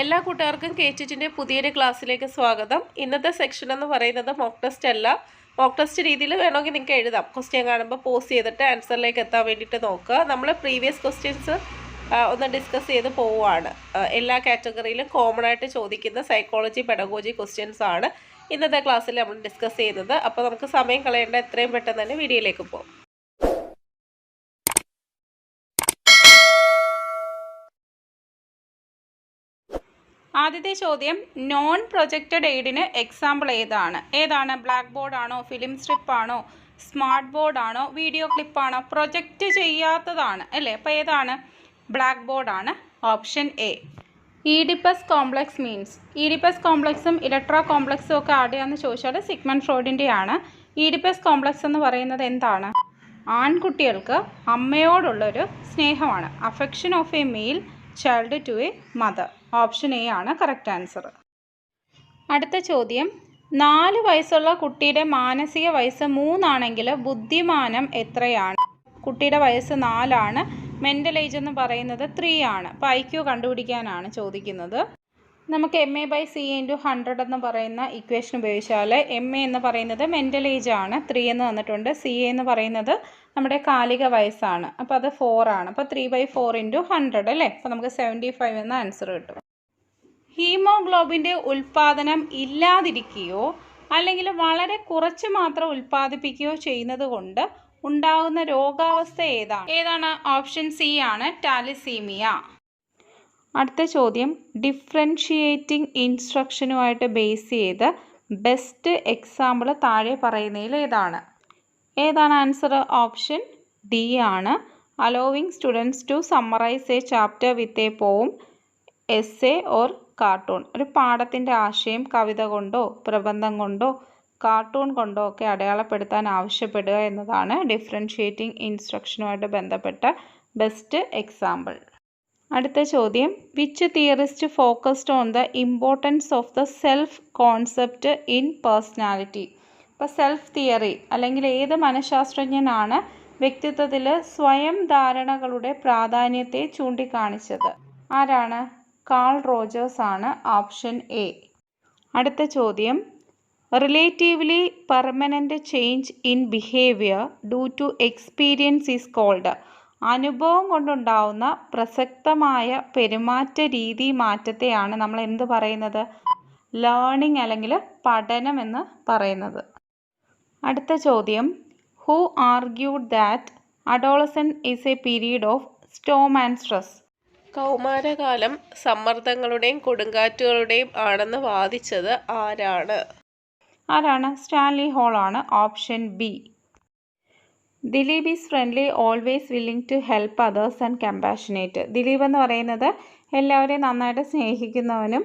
എല്ലാ കൂട്ടുകാർക്കും കെ ടിറ്റിന്റെ പുതിയൊരു ക്ലാസ്സിലേക്ക് സ്വാഗതം. ഇന്നത്തെ സെക്ഷൻ എന്ന് പറയുന്നത് മോക്ക് ടെസ്റ്റ് അല്ല. മോക്ക് ടെസ്റ്റ് രീതിയിൽ വേണമെങ്കിൽ നിങ്ങൾക്ക് എഴുതാം. ക്വസ്റ്റ്യൻ കാണുമ്പോൾ പോസ് ചെയ്തിട്ട് ആൻസറിലേക്ക് എത്താൻ വേണ്ടിയിട്ട് നോക്കുക. നമ്മൾ പ്രീവിയസ് ക്വസ്റ്റ്യൻസ് ഒന്ന് ഡിസ്കസ് ചെയ്ത് പോവുകയാണ്. എല്ലാ കാറ്റഗറിയിലും കോമൺ ആയിട്ട് ചോദിക്കുന്ന സൈക്കോളജി പെഡഗോജി ക്വസ്റ്റ്യൻസ് ആണ് ഇന്നത്തെ ക്ലാസ്സിൽ നമ്മൾ ഡിസ്കസ് ചെയ്യുന്നത്. അപ്പോൾ നമുക്ക് സമയം കളയേണ്ട എത്രയും പെട്ടെന്ന് തന്നെ വീഡിയോയിലേക്ക് പോകും. ആദ്യത്തെ ചോദ്യം നോൺ പ്രൊജക്റ്റഡ് എയ്ഡിന് എക്സാമ്പിൾ ഏതാണ്? ഏതാണ്? ബ്ലാക്ക് ബോർഡ് ആണോ? ഫിലിം സ്ട്രിപ്പ് ആണോ? സ്മാർട്ട് ബോർഡ് ആണോ? വീഡിയോ ക്ലിപ്പ് ആണോ? പ്രൊജക്റ്റ് ചെയ്യാത്തതാണ് അല്ലേ? അപ്പോൾ ഏതാണ്? ബ്ലാക്ക് ബോർഡ് ആണ് option A Oedipus complex means Oedipus കോംപ്ലക്സും electro കോംപ്ലക്സും ഒക്കെ ആടെയാണെന്ന് ചോദിച്ചാൽ സിഗ്മൻ ഫ്രോയിഡിന്റെ ആണ് ഈഡിപ്പസ് കോംപ്ലക്സ് എന്ന് പറയുന്നത് എന്താണ്? ആൺകുട്ടികൾക്ക് അമ്മയോടുള്ളൊരു സ്നേഹമാണ്. Affection of a male child to a mother option A ആണ് കറക്റ്റ് ആൻസർ. അടുത്ത ചോദ്യം. നാല് വയസ്സുള്ള കുട്ടിയുടെ മാനസിക വയസ്സ് മൂന്നാണെങ്കിൽ ബുദ്ധിമാനം എത്രയാണ്? കുട്ടിയുടെ വയസ്സ് നാലാണ് മെന്റൽ ഏജ് എന്ന് പറയുന്നത് ത്രീ ആണ്. അപ്പോൾ ഐ ക്യു കണ്ടുപിടിക്കാനാണ് ചോദിക്കുന്നത്. നമുക്ക് M A by C into hundred എന്ന് പറയുന്ന ഇക്വേഷൻ ഉപയോഗിച്ചാൽ എം എ എന്ന് പറയുന്നത് മെന്റൽ ഏജ് ആണ്. ത്രീ എന്ന് തന്നിട്ടുണ്ട് സി എന്ന് പറയുന്നത് നമ്മുടെ കാലിക വയസ്സാണ്. അപ്പോൾ അത് ഫോർ ആണ്. അപ്പോൾ three by four into hundred അല്ലേ? അപ്പോൾ നമുക്ക് സെവന്റി ഫൈവ് എന്ന ആൻസർ കിട്ടും. ഹീമോഗ്ലോബിന്റെ ഉൽപ്പാദനം ഇല്ലാതിരിക്കുകയോ അല്ലെങ്കിൽ വളരെ കുറച്ച് മാത്രം ഉൽപ്പാദിപ്പിക്കുകയോ ചെയ്യുന്നത് കൊണ്ട് ഉണ്ടാകുന്ന രോഗാവസ്ഥ ഏതാണ്? ഏതാണ്? ഓപ്ഷൻ സി ആണ് ടാലിസീമിയ അടുത്ത ചോദ്യം. ഡിഫറൻഷിയേറ്റിംഗ് ഇൻസ്ട്രക്ഷനുമായിട്ട് ബേസ് ചെയ്ത് ബെസ്റ്റ് എക്സാമ്പിൾ താഴെ പറയുന്നതിൽ ഏതാണ്? ഏതാണ് ആൻസർ ഓപ്ഷൻ ഡി ആണ്. Allowing students to summarise a chapter with a poem essay or cartoon. ഒരു പാഠത്തിന്റെ ആശയം കവിത കൊണ്ടോ പ്രബന്ധം കൊണ്ടോ കാർട്ടൂൺ കൊണ്ടോ ഒക്കെ അടയാളപ്പെടുത്താൻ ആവശ്യപ്പെടുക എന്നതാണ് ഡിഫറൻഷ്യേറ്റിംഗ് ഇൻസ്ട്രക്ഷനുമായിട്ട് ബന്ധപ്പെട്ട ബെസ്റ്റ് എക്സാമ്പിൾ. അടുത്ത ചോദ്യം. Which theorist focused on the importance of the self concept in personality? ഇപ്പോൾ സെൽഫ് തിയറി അല്ലെങ്കിൽ ഏത് മനഃശാസ്ത്രജ്ഞനാണ് വ്യക്തിത്വത്തിൽ സ്വയം ധാരണകളുടെ പ്രാധാന്യത്തെ ചൂണ്ടിക്കാണിച്ചത്? ആരാണ്? കാൾ റോജേഴ്സ് ആണ് ഓപ്ഷൻ എ. അടുത്ത ചോദ്യം. Relatively permanent change in behaviour due to experience is called. അനുഭവം കൊണ്ടുണ്ടാവുന്ന പ്രസക്തമായ പെരുമാറ്റ രീതി മാറ്റത്തെയാണ് നമ്മൾ എന്ത് പറയുന്നത്? ലേണിംഗ് അല്ലെങ്കിൽ പഠനം എന്ന് പറയുന്നത്. അടുത്ത ചോദ്യം. Who argued that adolescence is a period of storm and stress കൗമാരകാലം സമ്മർദ്ദങ്ങളുടെയും കൊടുങ്കാറ്റുകളുടെയും ആണെന്ന് വാദിച്ചത് ആരാണ്? ആരാണ്? സ്റ്റാൻലി ഹോൾ ആണ്. Option B. Dilip is friendly always willing to help others and compassionate. Dilip എന്ന് പറയുന്നത് എല്ലാവരെയും നന്നായിട്ട് സ്നേഹിക്കുന്നവനും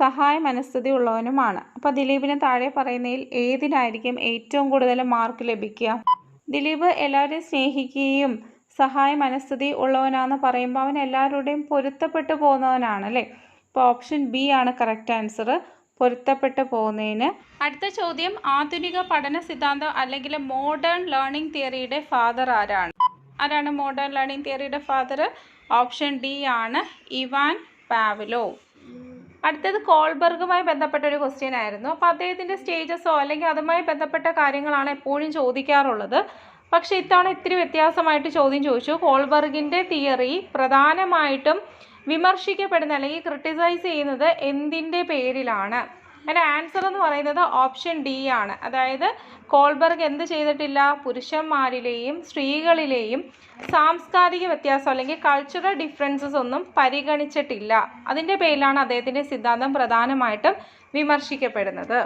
സഹായ മനസ്ഥിതി ഉള്ളവനുമാണ് അപ്പോൾ ദിലീപിന് താഴെ പറയുന്നതിൽ ഏതിനായിരിക്കും ഏറ്റവും കൂടുതൽ മാർക്ക് ലഭിക്കുക? ദിലീപ് എല്ലാവരെയും സ്നേഹിക്കുകയും സഹായ മനസ്ഥിതി ഉള്ളവനാന്ന് പറയുമ്പോൾ അവൻ എല്ലാവരുടെയും പൊരുത്തപ്പെട്ടു പോകുന്നവനാണ് അല്ലേ? അപ്പോൾ ഓപ്ഷൻ ബി ആണ് കറക്റ്റ് ആൻസർ. പൊരുത്തപ്പെട്ടു പോകുന്നതിന്. അടുത്ത ചോദ്യം ആധുനിക പഠന സിദ്ധാന്തം അല്ലെങ്കിൽ മോഡേൺ ലേണിംഗ് തിയറിയുടെ ഫാദർ ആരാണ്? ആരാണ് മോഡേൺ ലേണിംഗ് തിയറിയുടെ ഫാദർ ഓപ്ഷൻ ഡി ആണ് ഇവാൻ പാവലോ. അടുത്തത് കോൾബർഗുമായി ബന്ധപ്പെട്ട ഒരു ക്വസ്റ്റ്യൻ ആയിരുന്നു. അപ്പോൾ അദ്ദേഹത്തിന്റെ സ്റ്റേജസോ അല്ലെങ്കിൽ അതുമായി ബന്ധപ്പെട്ട കാര്യങ്ങളാണ് എപ്പോഴും ചോദിക്കാറുള്ളത്. പക്ഷേ ഇത്തവണ ഇത്തിരി വ്യത്യാസമായിട്ട് ചോദ്യം ചോദിച്ചു. കോൾബർഗിന്റെ തിയറി പ്രധാനമായിട്ടും വിമർശിക്കപ്പെടുന്ന അല്ലെങ്കിൽ ക്രിട്ടിസൈസ് ചെയ്യുന്നത് എന്തിന്റെ പേരിലാണ്? അതിന്റെ ആൻസർ എന്ന് പറയുന്നത് ഓപ്ഷൻ ഡി ആണ്. അതായത് കോൾബർഗ് എന്ത് ചെയ്തിട്ടില്ല? പുരുഷന്മാരിലെയും സ്ത്രീകളിലെയും സാംസ്കാരിക വ്യത്യാസം അല്ലെങ്കിൽ കൾച്ചറൽ ഡിഫറൻസസ് ഒന്നും പരിഗണിച്ചിട്ടില്ല. അതിന്റെ പേരിലാണ് അദ്ദേഹത്തിന്റെ സിദ്ധാന്തം പ്രധാനമായിട്ടും വിമർശിക്കപ്പെടുന്നത്.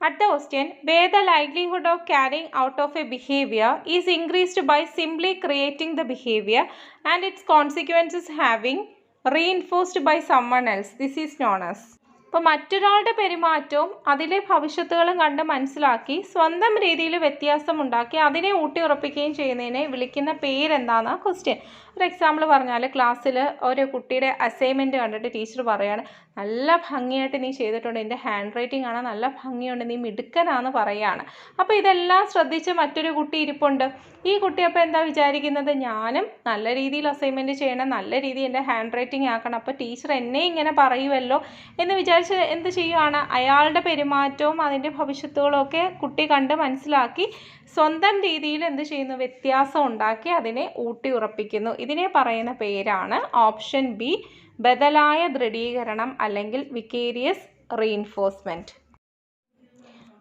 അടുത്ത question way the livelihood of carrying out of a behaviour is increased by simply creating the behaviour and its consequences having reinforced by someone else this is known as അപ്പോൾ മറ്റൊരാളുടെ പെരുമാറ്റവും അതിലെ ഭവിഷ്യത്തുകളും കണ്ട് മനസ്സിലാക്കി സ്വന്തം രീതിയിൽ വ്യത്യാസമുണ്ടാക്കി അതിനെ ഊട്ടി ഉറപ്പിക്കുകയും ചെയ്യുന്നതിനെ വിളിക്കുന്ന പേരെന്താണെന്നാണ് ക്വസ്റ്റ്യൻ ഒരു എക്സാമ്പിൾ പറഞ്ഞാൽ ക്ലാസ്സിൽ ഒരു കുട്ടിയുടെ അസൈൻമെന്റ് കണ്ടിട്ട് ടീച്ചർ പറയാണ് നല്ല ഭംഗിയായിട്ട് നീ ചെയ്തിട്ടുണ്ട് എന്റെ ഹാൻഡ് റൈറ്റിംഗ് ആണ് നല്ല ഭംഗിയുണ്ട് നീ മിടുക്കനാന്ന് പറയുകയാണ് അപ്പോൾ ഇതെല്ലാം ശ്രദ്ധിച്ച് മറ്റൊരു കുട്ടി ഇരിപ്പുണ്ട്. ഈ കുട്ടി അപ്പോൾ എന്താ വിചാരിക്കുന്നത്? ഞാനും നല്ല രീതിയിൽ അസൈൻമെന്റ് ചെയ്യണം നല്ല രീതിയിൽ എന്റെ ഹാൻഡ് റൈറ്റിംഗ് ആക്കണം അപ്പോൾ ടീച്ചർ എന്നെ ഇങ്ങനെ പറയുമല്ലോ എന്ന് വിചാരിച്ച് എന്ത് ചെയ്യുകയാണ് അയാളുടെ പെരുമാറ്റവും അതിന്റെ ഭവിഷ്യത്തുകളും ഒക്കെ കുട്ടി കണ്ട് മനസ്സിലാക്കി സ്വന്തം രീതിയിൽ എന്ത് ചെയ്യുന്നു? വ്യത്യാസം ഉണ്ടാക്കി അതിനെ ഊട്ടി ഉറപ്പിക്കുന്നു. ഇതിനെ പറയുന്ന പേരാണ് ഓപ്ഷൻ ബി ബദലായ ദൃഢീകരണം അല്ലെങ്കിൽ വിക്കേരിയസ് റീഇൻഫോഴ്സ്മെന്റ്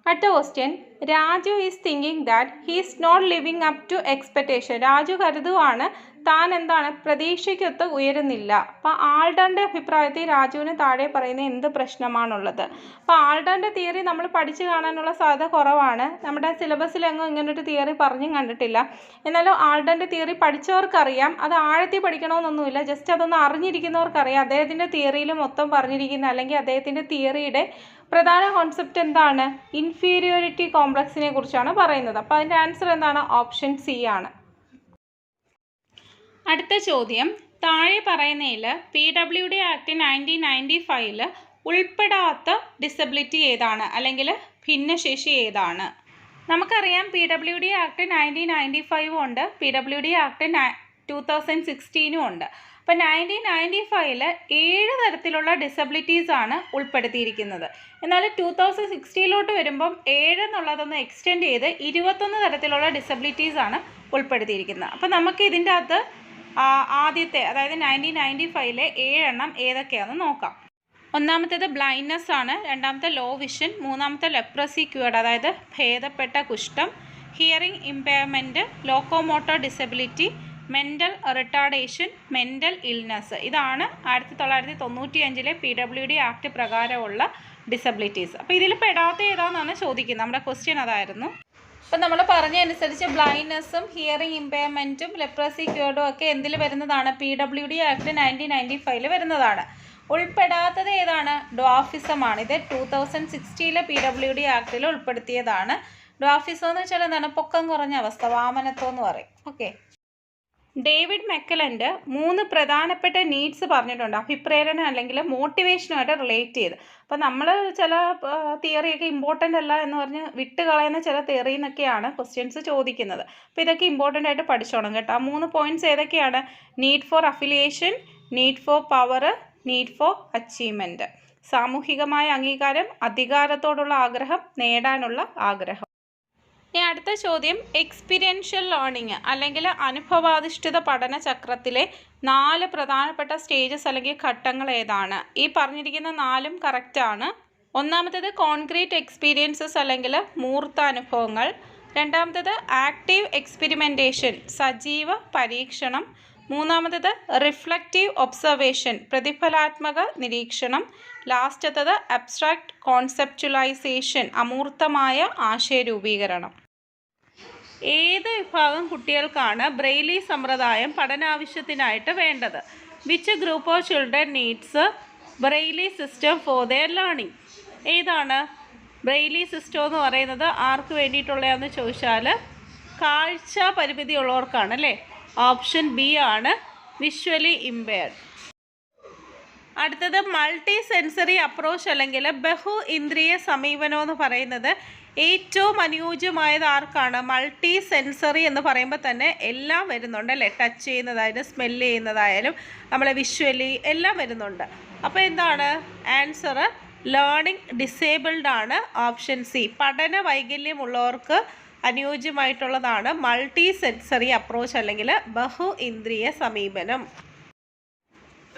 അടുത്ത question Raju is thinking that he is not living up to expectation Raju കരുതുവാണ് താൻ എന്താണ് പ്രതീക്ഷയ്ക്കൊത്ത് ഉയരുന്നില്ല. അപ്പോൾ ആൾഡറിന്റെ അഭിപ്രായത്തിൽ രാജുവിന് താഴെ പറയുന്ന എന്ത് പ്രശ്നമാണുള്ളത്? അപ്പോൾ ആൾഡറിന്റെ തിയറി നമ്മൾ പഠിച്ചു കാണാനുള്ള സാധ്യത കുറവാണ്. നമ്മുടെ സിലബസിലെങ്ങും ഇങ്ങനൊരു തിയറി പറഞ്ഞും കണ്ടിട്ടില്ല. എന്നാലും ആൾഡറിന്റെ തിയറി പഠിച്ചവർക്കറിയാം. അത് ആഴത്തിൽ പഠിക്കണമെന്നൊന്നുമില്ല. ജസ്റ്റ് അതൊന്ന് അറിഞ്ഞിരിക്കുന്നവർക്കറിയാം. അദ്ദേഹത്തിന്റെ തിയറിയിൽ മൊത്തം പറഞ്ഞിരിക്കുന്ന അല്ലെങ്കിൽ അദ്ദേഹത്തിന്റെ തിയറിയുടെ പ്രധാന കോൺസെപ്റ്റ് എന്താണ്? ഇൻഫീരിയോറിറ്റി കോംപ്ലക്സിനെ കുറിച്ചാണ് പറയുന്നത്. അപ്പോൾ അതിന്റെ ആൻസർ എന്താണ്? ഓപ്ഷൻ സി ആണ്. അടുത്ത ചോദ്യം. താഴെ പറയുന്നതിൽ P W D act nineteen ninety ഫൈവിൽ ഉൾപ്പെടാത്ത ഡിസബിലിറ്റി ഏതാണ്? അല്ലെങ്കിൽ ഭിന്നശേഷി ഏതാണ്? നമുക്കറിയാം P W D act nineteen ninety ഫൈവും ഉണ്ട് P W D act two thousand സിക്സ്റ്റീനും ഉണ്ട്. അപ്പോൾ നയന്റീൻ നയന്റി ഫൈവിൽ ഏഴ് തരത്തിലുള്ള ഡിസബിലിറ്റീസ് ആണ് ഉൾപ്പെടുത്തിയിരിക്കുന്നത്. എന്നാൽ ടു തൗസൻഡ് സിക്സ്റ്റീനിലോട്ട് വരുമ്പം ഏഴ് എന്നുള്ളതൊന്ന് എക്സ്റ്റെൻഡ് ചെയ്ത് ഇരുപത്തൊന്ന് തരത്തിലുള്ള ഡിസബിലിറ്റീസ് ആണ് ഉൾപ്പെടുത്തിയിരിക്കുന്നത്. അപ്പോൾ നമുക്ക് ഇതിന്റെ അകത്ത് ആദ്യത്തെ അതായത് നയന്റീൻ നയന്റി ഫൈവിലെ ഏഴെണ്ണം ഏതൊക്കെയാണെന്ന് നോക്കാം. ഒന്നാമത്തേത് ബ്ലൈൻഡ്നെസ് ആണ്. രണ്ടാമത്തെ ലോ വിഷൻ മൂന്നാമത്തെ ലെപ്രസി ക്യൂർഡ് അതായത് ഭേദപ്പെട്ട കുഷ്ഠം. Hearing impairment locomotor disability mental retardation mental illness ഇതാണ് ആയിരത്തി തൊള്ളായിരത്തി തൊണ്ണൂറ്റി അഞ്ചിലെ പി ഡബ്ല്യു ഡി ആക്ട് പ്രകാരമുള്ള ഡിസബിലിറ്റീസ് അപ്പോൾ ഇതിൽ പെടാത്ത ഏതാണെന്നാണ് ചോദിക്കുന്നത്? നമ്മുടെ ക്വസ്റ്റ്യൻ അതായിരുന്നു. ഇപ്പം നമ്മൾ പറഞ്ഞതനുസരിച്ച് ബ്ലൈൻഡ്നെസ്സും ഹിയറിംഗ് ഇമ്പയർമെന്റും ലെപ്രസി ക്യൂർഡും ഒക്കെ എന്തിൽ വരുന്നതാണ്? P W D act nineteen ninety ഫൈവിൽ വരുന്നതാണ്. ഉൾപ്പെടാത്തത് ഏതാണ്? ഡ്വാഫിസമാണ് ഇത് ടൂ തൗസൻഡ് സിക്സ്റ്റിയിലെ പി ഡബ്ല്യു ഡി ആക്ടിൽ ഉൾപ്പെടുത്തിയതാണ്. ഡ്വാഫിസം എന്ന് വെച്ചാൽ എന്താണ്? പൊക്കം കുറഞ്ഞ അവസ്ഥ വാമനത്വം എന്ന് പറയും. ഓക്കെ ഡേവിഡ് മെക്കലന്റ് മൂന്ന് പ്രധാനപ്പെട്ട നീഡ്സ് പറഞ്ഞിട്ടുണ്ട്. അഭിപ്രേരണ അല്ലെങ്കിൽ മോട്ടിവേഷനുമായിട്ട് റിലേറ്റ് ചെയ്ത്. അപ്പോൾ നമ്മൾ ചില തിയറിയൊക്കെ ഇമ്പോർട്ടന്റ് അല്ല എന്ന് പറഞ്ഞ് വിട്ട് കളയുന്ന ചില തിയറിയിൽ നിന്നൊക്കെയാണ് ക്വസ്റ്റ്യൻസ് ചോദിക്കുന്നത്. അപ്പോൾ ഇതൊക്കെ ഇമ്പോർട്ടന്റ് ആയിട്ട് പഠിച്ചോണം കേട്ടോ. ആ മൂന്ന് പോയിന്റ്സ് ഏതൊക്കെയാണ്? Need for affiliation need for power need for achievement സാമൂഹികമായ അംഗീകാരം അധികാരത്തോടുള്ള ആഗ്രഹം നേടാനുള്ള ആഗ്രഹം. ഇനി അടുത്ത ചോദ്യം എക്സ്പീരിയൻഷ്യൽ ലേണിംഗ് അല്ലെങ്കിൽ അനുഭവാധിഷ്ഠിത പഠന ചക്രത്തിലെ നാല് പ്രധാനപ്പെട്ട സ്റ്റേജസ് അല്ലെങ്കിൽ ഘട്ടങ്ങൾ ഏതാണ്? ഈ പറഞ്ഞിരിക്കുന്ന നാലും കറക്റ്റാണ് ഒന്നാമത്തേത് കോൺക്രീറ്റ് എക്സ്പീരിയൻസസ് അല്ലെങ്കിൽ മൂർത്ത അനുഭവങ്ങൾ. രണ്ടാമത്തേത് ആക്റ്റീവ് എക്സ്പെരിമെന്റേഷൻ സജീവ പരീക്ഷണം. മൂന്നാമത്തേത് റിഫ്ലക്റ്റീവ് ഒബ്സർവേഷൻ പ്രതിഫലാത്മക നിരീക്ഷണം. ലാസ്റ്റത്തത് അബ്സ്ട്രാക്ട് കോൺസെപ്റ്റുലൈസേഷൻ അമൂർത്തമായ ആശയരൂപീകരണം. ഏത് വിഭാഗം കുട്ടികൾക്കാണ് ബ്രെയിലി സമ്പ്രദായം പഠനാവശ്യത്തിനായിട്ട് വേണ്ടത്? Which group of children needs Braille system for their learning ഏതാണ് ബ്രെയിലി സിസ്റ്റം എന്ന് പറയുന്നത്? ആർക്ക് വേണ്ടിയിട്ടുള്ളതാണെന്ന് ചോദിച്ചാൽ കാഴ്ച പരിമിതി ഉള്ളവർക്കാണ് അല്ലേ? ഓപ്ഷൻ ബി ആണ് വിഷ്വലി ഇമ്പയർഡ് അടുത്തത് മൾട്ടി സെൻസറി അപ്രോച്ച് അല്ലെങ്കിൽ ബഹു ഇന്ദ്രിയ സമീപനം എന്ന് പറയുന്നത് ഏറ്റവും അനുയോജ്യമായത് ആർക്കാണ്? മൾട്ടി സെൻസറി എന്ന് പറയുമ്പോൾ തന്നെ എല്ലാം വരുന്നുണ്ട് അല്ലേ? ടച്ച് ചെയ്യുന്നതായാലും സ്മെല്ല് ചെയ്യുന്നതായാലും നമ്മളെ വിഷ്വലി എല്ലാം വരുന്നുണ്ട്. അപ്പോൾ എന്താണ്? ആൻസർ ലേണിംഗ് ഡിസേബിൾഡ് ആണ് ഓപ്ഷൻ സി. പഠന വൈകല്യമുള്ളവർക്ക് അനുയോജ്യമായിട്ടുള്ളതാണ് മൾട്ടി സെൻസറി അപ്രോച്ച് അല്ലെങ്കിൽ ബഹു ഇന്ദ്രിയ സമീപനം.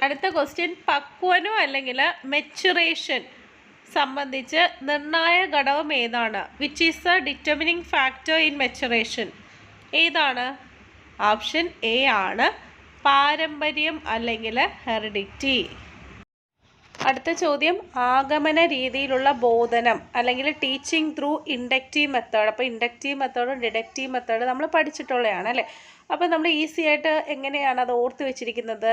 അടുത്ത ക്വസ്റ്റ്യൻ പക്വനോ അല്ലെങ്കിൽ മെച്ചുറേഷൻ സംബന്ധിച്ച് നിർണായ ഘടകം ഏതാണ്? Which is a determining factor in maturation ഏതാണ്? ഓപ്ഷൻ എ ആണ് പാരമ്പര്യം അല്ലെങ്കിൽ ഹെറിഡിറ്റി അടുത്ത ചോദ്യം ആഗമന രീതിയിലുള്ള ബോധനം അല്ലെങ്കിൽ ടീച്ചിങ് ത്രൂ ഇൻഡക്റ്റീവ് മെത്തേഡ് അപ്പോൾ ഇൻഡക്റ്റീവ് മെത്തേഡും ഡിഡക്റ്റീവ് മെത്തേഡ് നമ്മൾ പഠിച്ചിട്ടുള്ളതാണ് അല്ലേ? അപ്പോൾ നമ്മൾ ഈസി ആയിട്ട് എങ്ങനെയാണ് അത് ഓർത്ത് വെച്ചിരിക്കുന്നത്?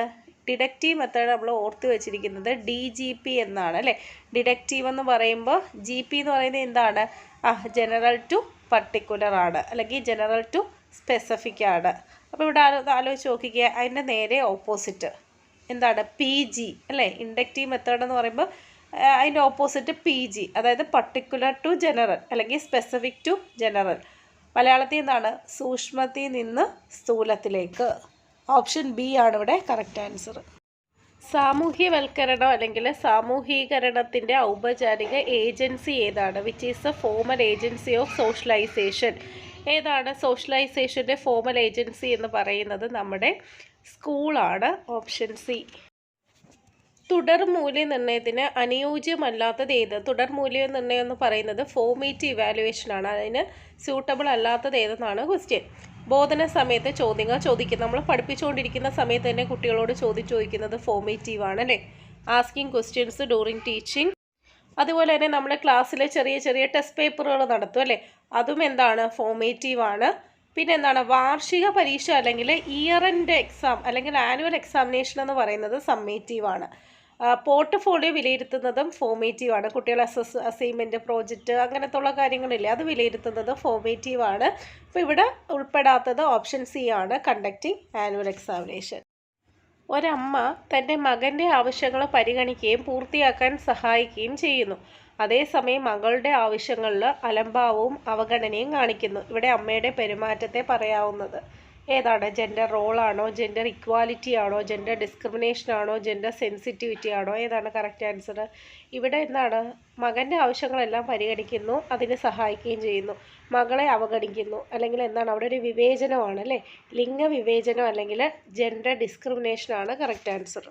ഡിഡക്റ്റീവ് മെത്തേഡ് നമ്മൾ ഓർത്ത് വെച്ചിരിക്കുന്നത് ഡി ജി പി എന്നാണ് അല്ലേ? ഡിഡക്റ്റീവ് എന്ന് പറയുമ്പോൾ ജി പി എന്ന് പറയുന്നത് എന്താണ്? ആ ജനറൽ ടു പർട്ടിക്കുലർ ആണ് അല്ലെങ്കിൽ ജനറൽ ടു സ്പെസിഫിക് ആണ്. അപ്പോൾ ഇവിടെ ആലോ ആലോചിച്ച് നോക്കിക്കുക അതിന്റെ നേരെ ഓപ്പോസിറ്റ് എന്താണ് പി ജി അല്ലേ? ഇൻഡക്റ്റീവ് മെത്തേഡ് എന്ന് പറയുമ്പോൾ അതിന്റെ ഓപ്പോസിറ്റ് പി ജി അതായത് പർട്ടിക്കുലർ ടു ജനറൽ അല്ലെങ്കിൽ സ്പെസിഫിക് ടു ജനറൽ മലയാളത്തിൽ എന്താണ്? സൂക്ഷ്മത്തിൽ നിന്ന് സ്ഥൂലത്തിലേക്ക്. ഓപ്ഷൻ ബി ആണ് ഇവിടെ കറക്റ്റ് ആൻസർ സാമൂഹ്യവൽക്കരണം അല്ലെങ്കിൽ സാമൂഹീകരണത്തിന്റെ ഔപചാരിക ഏജൻസി ഏതാണ്? Which is a formal agency of socialization ഏതാണ് സോഷ്യലൈസേഷന്റെ ഫോമൽ ഏജൻസി എന്ന് പറയുന്നത്? നമ്മുടെ സ്കൂളാണ് ഓപ്ഷൻ സി. തുടർ മൂല്യനിർണയത്തിന് അനുയോജ്യമല്ലാത്തത് ഏത്? തുടർ മൂല്യനിർണയം എന്ന് പറയുന്നത് ഫോമേറ്റ് ഇവാലുവേഷൻ ആണ്. അതിന് സ്യൂട്ടബിൾ അല്ലാത്തത് ഏതെന്നാണ് ക്വസ്റ്റ്യൻ. ബോധന സമയത്ത് ചോദ്യങ്ങൾ ചോദിക്കും നമ്മൾ പഠിപ്പിച്ചുകൊണ്ടിരിക്കുന്ന സമയത്ത് തന്നെ കുട്ടികളോട് ചോദ്യം ചോദിക്കുന്നത് ഫോമേറ്റീവ് ആണ് അല്ലേ? Asking questions during teaching. അതുപോലെ തന്നെ നമ്മൾ ക്ലാസ്സിലെ ചെറിയ ചെറിയ ടെസ്റ്റ് പേപ്പറുകൾ നടത്തും അല്ലേ? അതും എന്താണ്? ഫോമേറ്റീവ് ആണ്. പിന്നെ എന്താണ് വാർഷിക പരീക്ഷ അല്ലെങ്കിൽ ഇയർ എൻഡ് എക്സാം അല്ലെങ്കിൽ ആനുവൽ എക്സാമിനേഷൻ എന്ന് പറയുന്നത് സമ്മേറ്റീവ് ആണ്. പോർട്ട്ഫോളിയോ വിലയിരുത്തുന്നതും ഫോമേറ്റീവ് ആണ്. കുട്ടികൾ അസസ് അസൈൻമെന്റ് പ്രോജക്റ്റ് അങ്ങനത്തെ ഉള്ള കാര്യങ്ങളില്ലേ അത് വിലയിരുത്തുന്നത് ഫോമേറ്റീവ് ആണ്. അപ്പോൾ ഇവിടെ ഉൾപ്പെടാത്തത് ഓപ്ഷൻ സി ആണ് കണ്ടക്റ്റിംഗ് ആനുവൽ എക്സാമിനേഷൻ ഒരമ്മ തന്റെ മകന്റെ ആവശ്യങ്ങൾ പരിഗണിക്കുകയും പൂർത്തിയാക്കാൻ സഹായിക്കുകയും ചെയ്യുന്നു. അതേസമയം മകളുടെ ആവശ്യങ്ങളിൽ അലംഭാവവും അവഗണനയും കാണിക്കുന്നു. ഇവിടെ അമ്മയുടെ പെരുമാറ്റത്തെ പറയാവുന്നത് ഏതാണ്? ജെൻഡർ റോളാണോ ജെൻഡർ ഇക്വാലിറ്റി ആണോ? ജെൻഡർ ഡിസ്ക്രിമിനേഷൻ ആണോ? ജെൻഡർ സെൻസിറ്റിവിറ്റി ആണോ? ഏതാണ് കറക്റ്റ് ആൻസർ ഇവിടെ എന്താണ്? മകന്റെ ആവശ്യങ്ങളെല്ലാം പരിഗണിക്കുന്നു അതിന് സഹായിക്കുകയും ചെയ്യുന്നു. മകളെ അവഗണിക്കുന്നു അല്ലെങ്കിൽ എന്താണ്? അവിടെ ഒരു വിവേചനമാണ് അല്ലേ? ലിംഗ വിവേചനം അല്ലെങ്കിൽ ജെൻഡർ ഡിസ്ക്രിമിനേഷൻ ആണ് കറക്റ്റ് ആൻസർ